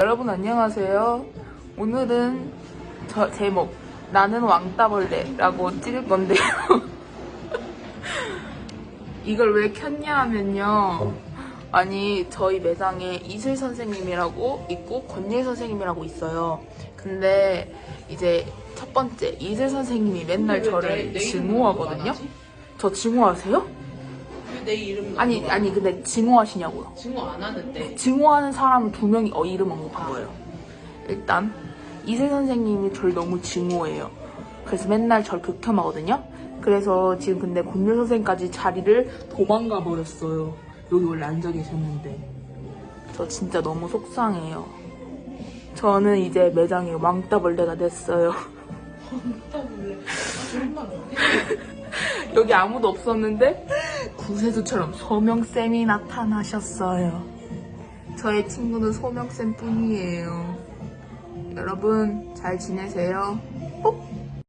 여러분 안녕하세요. 오늘은 저 제목 나는 왕따벌레라고 찍을 건데요. 이걸 왜 켰냐 하면요. 아니 저희 매장에 이슬 선생님이라고 있고 권예 선생님이라고 있어요. 근데 이제 첫 번째 이슬 선생님이 맨날 저를 증오하거든요. 저 증오하세요? 내 이름 아니 아니 근데 증오하시냐고요. 증거 안 하는데 증오하는 사람 두 명이 어 이름 언급한 거예요. 일단 이세 선생님이 저를 너무 증오해요. 그래서 맨날 저를 극혐하거든요. 그래서 지금 근데 곤율 선생까지 자리를 도망가 버렸어요. 여기 원래 앉아 계셨는데 저 진짜 너무 속상해요. 저는 이제 매장에 왕따벌레가 됐어요. 떠볼래 그런 말 어디 여기 아무도 없었는데 구세주처럼 소명쌤이 나타나셨어요. 저의 친구는 소명쌤 뿐이에요. 여러분 잘 지내세요? 꼭